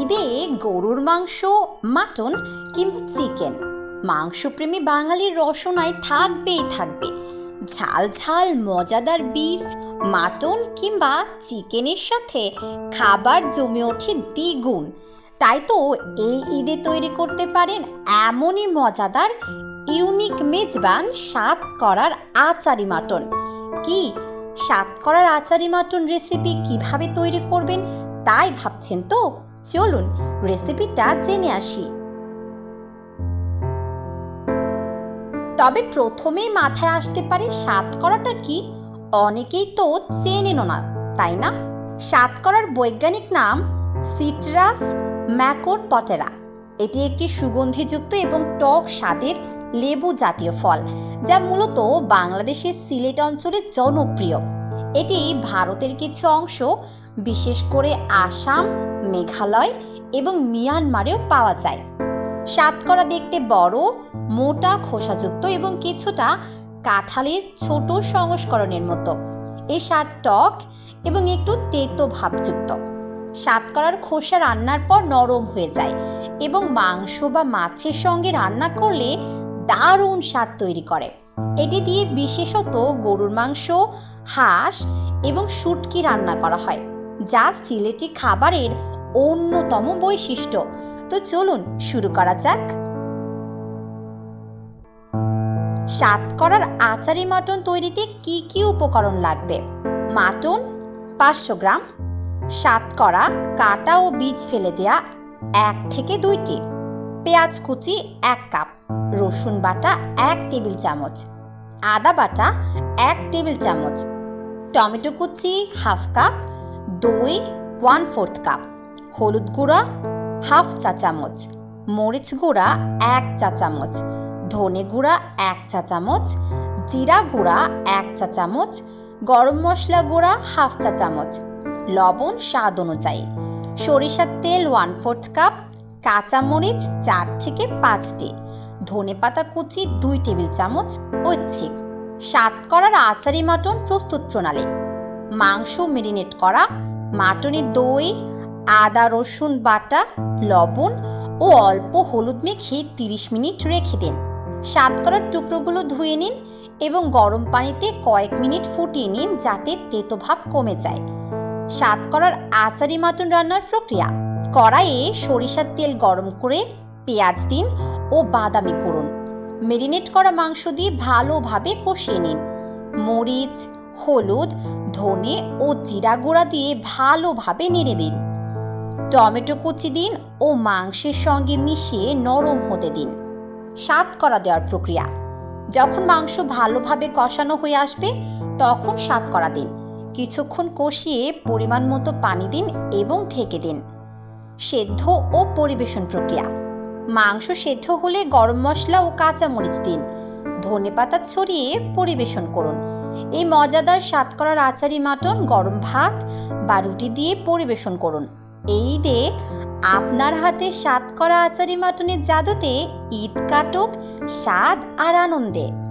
ঈদে গরুর মাংস, মাটন কিংবা চিকেন। মাংসপ্রেমী বাঙালির রসনায় থাকবেই থাকবে। ঝাল ঝাল, মজাদার বিফ মাটন কিংবা চিকেনের সাথে খাবার জমে ওঠে দ্বিগুণ। তাই তো এই ঈদে তৈরি করতে পারেন এমনই মজাদার ইউনিক মেজবান সাত করার আচারি মাটন। কি? স্বাদ করার আচারি মাটন রেসিপি কীভাবে তৈরি করবেন তাই ভাবছেন তো? চলুন রেসিপিটা জেনে আসি। তবে প্রথমেই মাথায় আসতে পারে করাটা কি? অনেকেই তো চেনেন না তাই না? করার বৈজ্ঞানিক নাম সিট্রাস ম্যাকোর পটেরা এটি একটি সুগন্ধিযুক্ত এবং টক স্বাদের লেবু জাতীয় ফল, যা মূলত বাংলাদেশের সিলেট অঞ্চলে জনপ্রিয়। এটি ভারতের কিছু অংশ, বিশেষ করে আসাম, মেঘালয় এবং মিয়ানমারেও পাওয়া যায়। সাতকরা দেখতে বড়, মোটা, খোসাযুক্ত এবং কিছুটা কাঁঠালের ছোট সংস্করণের মতো। এই স্বাদ টক এবং একটু তেতো ভাবযুক্ত। সাতকরার খোসা রান্নার পর নরম হয়ে যায় এবং মাংস বা মাছের সঙ্গে রান্না করলে দারুণ স্বাদ তৈরি করে। এটি দিয়ে বিশেষত গরুর মাংস, হাঁস এবং শুটকি রান্না করা হয়, যা সিলেটি খাবারের অন্যতম বৈশিষ্ট্য। তো চলুন শুরু করা যাক। স্বাদ করার আচারি মাটন তৈরিতে কি কি উপকরণ লাগবে? মাটন, পাঁচশো গ্রাম। স্বাদ করা কাটা ও বীজ ফেলে দেয়া এক থেকে দুইটি। পেঁয়াজ কুচি এক কাপ। রসুন বাটা এক টেবিল চামচ, আদা বাটা এক টেবিল চামচ, টমেটো কুচি হাফ কাপ, দই ওয়ান ফোর্থ কাপ, হলুদ গুঁড়া হাফ চা চামচ, মরিচ গুঁড়া এক চা চামচ, ধনে গুঁড়া এক চা চামচ, জিরা গুঁড়া এক চা চামচ, গরম মশলা গুঁড়া হাফ চা চামচ, লবণ স্বাদ অনুযায়ী, সরিষার তেল ওয়ান ফোর্থ কাপ, কাঁচামরিচ চার থেকে পাঁচটি ধনে পাতা কুচি, দুই টেবিল চামচ ঐচ্ছিক স্বাদ করার আচারি মাটন প্রস্তুত প্রণালী। মাংস মেরিনেট করা, মাটনে দই, আদা, রসুন, বাটা, লবণ ও অল্প হলুদ মেখে তিরিশ মিনিট রেখে দিন। স্বাদ করার টুকরোগুলো ধুয়ে নিন এবং গরম পানিতে কয়েক মিনিট ফুটিয়ে নিন যাতে তেতো ভাব কমে যায়। স্বাদ করার আচারি মাটন রান্নার প্রক্রিয়া। কড়াইয়ে সরিষার তেল গরম করে পেঁয়াজ দিন ও বাদামি করুন মেরিনেট করা মাংস দিয়ে ভালোভাবে কষিয়ে নিন। মরিচ, হলুদ, ধনে ও জিরা গুঁড়া দিয়ে ভালোভাবে নেড়ে দিন। টমেটো কুচি দিন ও মাংসের সঙ্গে মিশিয়ে নরম হতে দিন। স্বাদ করা দেওয়ার প্রক্রিয়া। যখন মাংস ভালোভাবে কষানো হয়ে আসবে, তখন স্বাদ করা দিন। কিছুক্ষণ কষিয়ে পরিমাণ মতো পানি দিন এবং ঢেকে দিন। সেদ্ধ ও পরিবেশন প্রক্রিয়া। মাংস সেদ্ধ হলে গরম মশলা ও কাঁচামরিচ দিন। ধনে পাতা ছড়িয়ে পরিবেশন করুন। এই মজাদার স্বাদ করার আচারি মাটন, গরম ভাত বা রুটি দিয়ে পরিবেশন করুন। এই দে আপনার হাতে স্বাদ করা আচারি মাটনের জাদুতে ঈদ কাটুক, স্বাদ আর আনন্দে।